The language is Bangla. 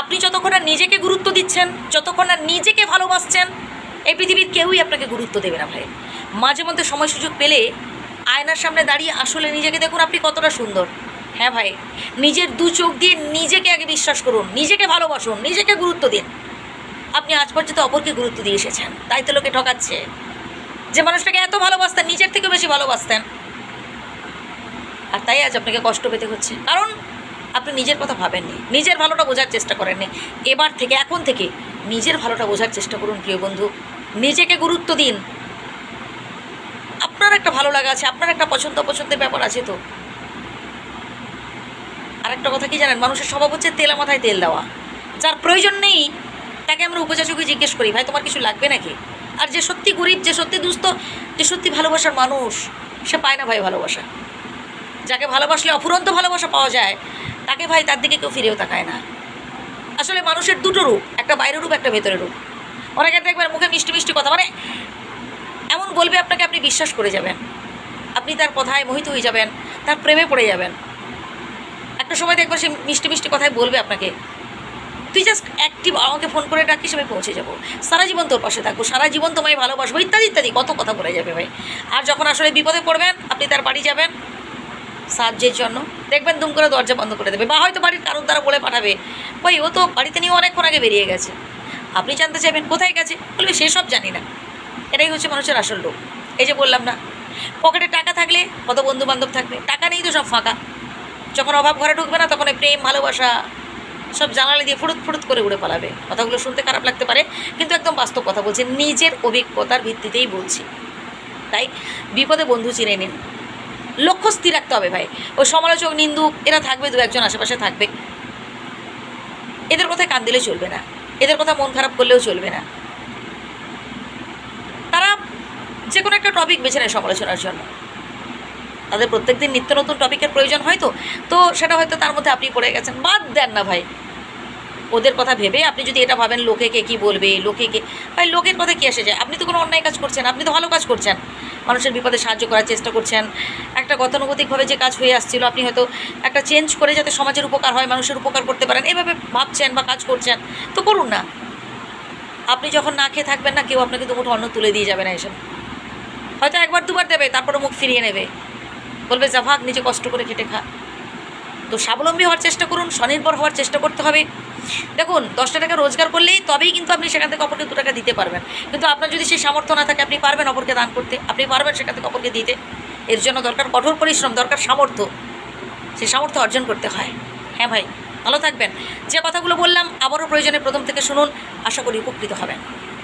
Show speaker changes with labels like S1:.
S1: আপনি যতক্ষণ না নিজেকে গুরুত্ব দিচ্ছেন, যতক্ষণ না নিজেকে ভালোবাসছেন, এই পৃথিবীর কেউই আপনাকে গুরুত্ব দেবে না ভাই। মাঝে মধ্যে সময় সুযোগ পেলে আয়নার সামনে দাঁড়িয়ে আসলে নিজেকে দেখুন আপনি কতটা সুন্দর। হ্যাঁ ভাই, নিজের দু চোখ দিয়ে নিজেকে আগে বিশ্বাস করুন, নিজেকে ভালোবাসুন, নিজেকে গুরুত্ব দিন। আপনি আজ পর্যন্ত অপরকে গুরুত্ব দিয়ে এসেছেন, তাই তো লোকে ঠকাচ্ছে। যে মানুষটাকে এত ভালোবাসতেন, নিজের থেকে বেশি ভালোবাসতেন। আর তাই আজ আপনাকে কষ্ট পেতে হচ্ছে। কারণ আপনি নিজের কথা ভাবেননি। নিজের ভালোটা বোঝার চেষ্টা করেননি। এবার থেকে, এখন থেকে নিজের ভালোটা বোঝার চেষ্টা করুন, প্রিয় বন্ধু। নিজেকে গুরুত্ব দিন। আপনার একটা ভালো লাগা আছে, আপনার একটা পছন্দ পছন্দের ব্যাপার আছে তো। আর একটা কথা কি জানেন, মানুষের স্বভাব হচ্ছে তেলা মাথায় তেল দেওয়া। যার প্রয়োজন নেই, তাকে আমরা উপজাচকে জিজ্ঞেস করি, ভাই, তোমার কিছু লাগবে নাকি? আর যে সত্যি গরিব, যে সত্যি দুস্থ, যে সত্যি ভালোবাসার মানুষ, সে পায় না ভাই ভালোবাসা। যাকে ভালোবাসলে অফুরন্ত ভালোবাসা পাওয়া যায় তাকে ভাই তার দিকে কেউ ফিরেও তাকায় না। আসলে মানুষের দুটো রূপ, একটা বাইরের রূপ, একটা ভেতরের রূপ। অনেকে দেখবেন মুখে মিষ্টি মিষ্টি কথা মানে এমন বলবে আপনাকে আপনি বিশ্বাস করে যাবেন। আপনি তার কথায় মোহিত হয়ে যাবেন, তার প্রেমে পড়ে যাবেন। একটা সময় দেখবেন সে মিষ্টি মিষ্টি কথায় বলবে আপনাকে, তুই জাস্ট অ্যাক্টিভ আমাকে ফোন করে ডাকিস, আমি পৌঁছে যাব। সারা জীবন তোর পাশে থাকব, সারা জীবন তোমায় ভালোবাসবো, ইত্যাদি ইত্যাদি, কত কথা বলে যাবে ভাই। আর যখন আসলে বিপদে পড়বেন, আপনি তার বাড়ি যাবেন সাহায্যের জন্য। দেখবেন দুম করে দরজা বন্ধ করে দেবে। বা হয়তো বাড়ির কারোর দ্বারা বলে পাঠাবে। ওই, ও তো বাড়িতে নিয়ে অনেকক্ষণ আগে বেরিয়ে গেছে। আপনি জানতে চাইবেন কোথায় গেছে? বলবে সেসব জানি না। এটাই হচ্ছে মানুষের আসল লোক এই যে বললাম না, পকেটে টাকা থাকলে কত বন্ধু বান্ধব থাকবে? টাকা নেই তো সব ফাঁকা। যখন অভাব ঘরে ঢুকবে না, তখন প্রেম, ভালোবাসা সব জানালে দিয়ে ফুরুত ফুরুত করে উড়ে পালাবে। কথাগুলো শুনতে খারাপ লাগতে পারে, কিন্তু একদম বাস্তব কথা বলছি। নিজের অভিজ্ঞতার ভিত্তিতেই বলছি। তাই বিপদে বন্ধু চিনে নিন। লক্ষ্য স্থির রাখতে হবে ভাই। ওই সমালোচক নিন্দুক এরা থাকবে, দু একজন আশেপাশে থাকবে। এদের কথায় কান দিলে চলবে না। এদের কথা মন খারাপ করলেও চলবে না। তারা যে কোনো একটা টপিক বেছে নেয় সমালোচনার জন্য। তাদের প্রত্যেক দিন নিত্য নতুন টপিকের প্রয়োজন হয় তো। তো সেটা হয়তো তার মধ্যে আপনি পড়ে গেছেন। বাদ দেন না ভাই। ওদের কথা ভেবে আপনি যদি এটা ভাবেন, লোকে কে কী বলবে, লোকে কে, ভাই লোকের কথা কী এসে যায়? আপনি তো কোনো অন্যায় কাজ করছেন, আপনি তো ভালো কাজ করছেন। মানুষের বিপদে সাহায্য করার চেষ্টা করছেন। একটা গতানুগতিকভাবে যে কাজ হয়ে আসছিল, আপনি হয়তো একটা চেঞ্জ করে যাতে সমাজের উপকার হয়, মানুষের উপকার করতে পারেন, এভাবে ভাবছেন বা কাজ করছেন, তো করুন না। আপনি যখন না খেয়ে থাকবেন না, কেউ আপনাকে দুমুঠো অন্ন তুলে দিয়ে যাবে না এসব। হয়তো একবার, দুবার দেবে তারপরে মুখ ফিরিয়ে নেবে। বলবে, যা ভাগ, নিজে কষ্ট করে খেটে খা। তো স্বাবলম্বী হওয়ার চেষ্টা করুন, স্বনির্ভর হওয়ার চেষ্টা করতে হবে। দেখুন, দশটা টাকা রোজগার করলেই তবেই কিন্তু আপনি সেখান থেকে অপরকে দু টাকা দিতে পারবেন। কিন্তু আপনার যদি সেই সামর্থ্য না থাকে, আপনি পারবেন অপরকে দান করতে। আপনি পারবেন সেখান থেকে অপরকে দিতে। এর জন্য দরকার কঠোর পরিশ্রম, দরকার সামর্থ্য। সেই সামর্থ্য অর্জন করতে হয়। হ্যাঁ ভাই, ভালো থাকবেন। যে কথাগুলো বললাম, আবারও প্রয়োজনে প্রথম থেকে শুনুন। আশা করি উপকৃত হবেন।